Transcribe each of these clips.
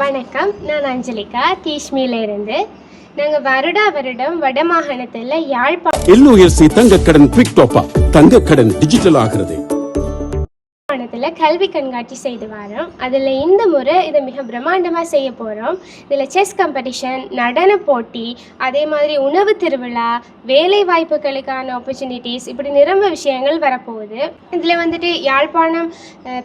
வணக்கம். நான் அஞ்சலிகா தீஷ்மியில இருந்து நாங்கள் வருடா வருடம் வடமாகாணத்தில் யாழ்ப்பாணத்தில் எல்ஓஎஸ்சி தங்கக்கடன் குவிக் டாப் அப் தங்கக்கடன் டிஜிட்டல் ஆகிறது. கல்வி கண்காட்சி செய்து வரோம். அதில் இந்த முறை இதை மிக பிரம்மாண்டமாக செய்ய போகிறோம் இதில் செஸ் காம்படிஷன் நடன போட்டி அதே மாதிரி உணவு திருவிழா வேலை வாய்ப்புகளுக்கான ஆப்பர்ச்சுனிட்டிஸ் இப்படி நிரம்ப விஷயங்கள் வரப்போகுது. இதில் வந்துட்டு யாழ்ப்பாணம்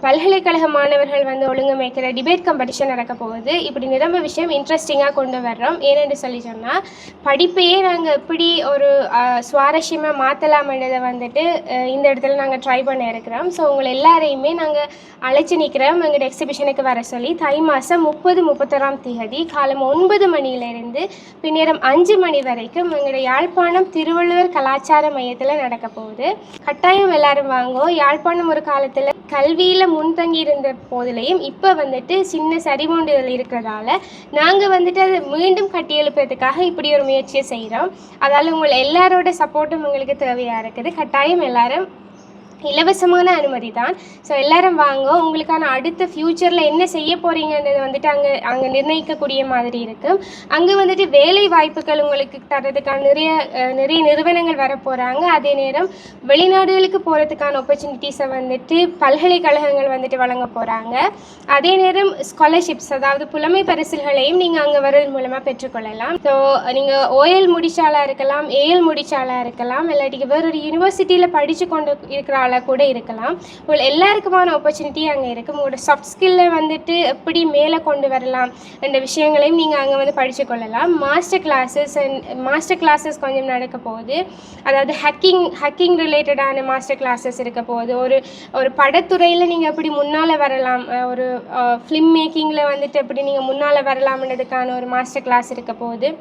பல்கலைக்கழக மாணவர்கள் வந்து ஒழுங்கமைக்கிற டிபேட் காம்படிஷன் நடக்க போகுது. இப்படி நிரம்ப விஷயம் இன்ட்ரெஸ்டிங்காக கொண்டு வர்றோம். ஏனென்று சொல்லி சொன்னால் படிப்பையே நாங்கள் எப்படி ஒரு சுவாரஸ்யமாக மாற்றலாம்ன்றதை வந்துட்டு இந்த இடத்துல நாங்கள் ட்ரை பண்ண இருக்கிறோம். ஸோ உங்களை எல்லாரையுமே நாங்கள் அழைச்சி நிற்கிறோம் எங்களோட எக்ஸிபிஷனுக்கு வர சொல்லி தை மாதம் முப்பது முப்பத்தொராம் தேதி காலம் ஒன்பது மணியிலிருந்து பின்னேரம் அஞ்சு மணி வரைக்கும் எங்களுடைய யாழ்ப்பாணம் திருவள்ளுவர் கலாச்சார மையத்தில் நடக்க போகுது. கட்டாயம் எல்லாரும் வாங்கோ. யாழ்ப்பாணம் ஒரு காலத்தில் கல்வியில் முன்தங்கி இருந்த போதிலையும் இப்போ வந்துட்டு சின்ன சரிமூண்டுதல் இருக்கிறதால நாங்கள் வந்துட்டு அதை மீண்டும் கட்டி எழுப்புறதுக்காக இப்படி ஒரு முயற்சியை செய்கிறோம் அதால் உங்கள் எல்லாரோட சப்போர்ட்டும் உங்களுக்கு தேவையாக இருக்குது. கட்டாயம் எல்லாரும் இலவசமான அனுமதி தான் ஸோ எல்லாரும் வாங்க உங்களுக்கான அடுத்த ஃப்யூச்சரில் என்ன செய்ய போகிறீங்கன்றது வந்துட்டு அங்கே அங்கே நிர்ணயிக்கக்கூடிய மாதிரி இருக்கும் அங்கே வந்துட்டு வேலை வாய்ப்புகள் உங்களுக்கு தரதுக்கான நிறைய நிறைய நிறுவனங்கள் வர போகிறாங்க அதே நேரம் வெளிநாடுகளுக்கு போகிறதுக்கான ஆப்பர்ச்சுனிட்டிஸை வந்துட்டு பல்கலைக்கழகங்கள் வந்துட்டு வழங்க போகிறாங்க அதே நேரம் ஸ்காலர்ஷிப்ஸ் அதாவது புலமை பரிசில்களையும் நீங்கள் அங்கே வர்றது மூலமாக பெற்றுக்கொள்ளலாம். ஸோ நீங்கள் ஓஎல் முடிச்சாலாக இருக்கலாம் ஏஎல் முடிச்சாலாக இருக்கலாம் இல்லாட்டி வேறொரு யூனிவர்சிட்டியில் படித்து கொண்டு இருக்கிற ஆளாக கூட இருக்கலாம். உங்கள் எல்லாருக்குமான ஆப்பர்ச்சுனிட்டி அங்கே இருக்குது உங்களோட சாஃப்ட் ஸ்கில்லை வந்துட்டு எப்படி மேலே கொண்டு வரலாம் என்ற விஷயங்களையும் நீங்கள் அங்கே வந்து படித்து கொள்ளலாம். Master classes and master classes கொஞ்சம் நடக்க போகுது. அதாவது ஹக்கிங் ஹக்கிங் ரிலேட்டடான மாஸ்டர் கிளாஸஸ் இருக்க போகுது. ஒரு ஒரு படத்துறையில் நீங்கள் எப்படி முன்னால் வரலாம் ஒரு ஃபிலிம் மேக்கிங்கில் வந்துட்டு எப்படி நீங்கள் முன்னால் வரலாம்ன்றதுக்கான ஒரு மாஸ்டர் கிளாஸ் இருக்க போகுது.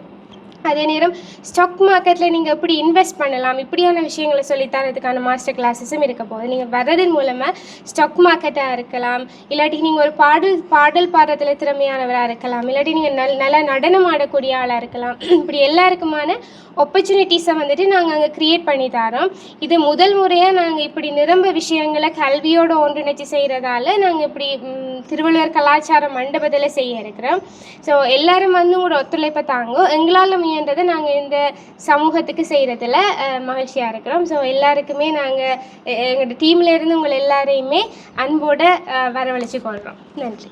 அதே நேரம் ஸ்டாக் மார்க்கெட்டில் நீங்கள் எப்படி இன்வெஸ்ட் பண்ணலாம்? இப்படியான விஷயங்களை சொல்லித்தரதுக்கான மாஸ்டர் கிளாஸஸும் இருக்க போகுது. நீங்கள் வர்றதன் மூலமாக ஸ்டாக் மார்க்கெட்டாக இருக்கலாம். இல்லாட்டி நீங்கள் ஒரு பாடல் பாடல் பாடுறதுல திறமையானவராக இருக்கலாம். இல்லாட்டி நீங்கள் நல் நல்லா நடனம் ஆடக்கூடிய ஆளாக இருக்கலாம். இப்படி எல்லாருக்குமான ஆப்பர்ச்சுனிட்டிஸை வந்துட்டு நாங்கள் அங்கே க்ரியேட் பண்ணி தரோம். இது முதல் முறையாக நாங்கள் இப்படி நிரம்ப விஷயங்களை கல்வியோடு ஒன்றிணைச்சு செய்கிறதால நாங்கள் இப்படி திருவள்ளுவர் கலாச்சார மண்டபத்தில் செய்ய இருக்கிறோம். ஸோ எல்லோரும் வந்து உங்களோட ஒத்துழைப்பை தாங்கும். எங்களால் முயன்றதை நாங்கள் இந்த சமூகத்துக்கு செய்கிறதுல மகிழ்ச்சியாக இருக்கிறோம். ஸோ எல்லாருக்குமே நாங்கள் எங்களோட டீம்ல இருந்து உங்களை எல்லாரையுமே அன்போடு வரவழைச்சு கொள்கிறோம் நன்றி.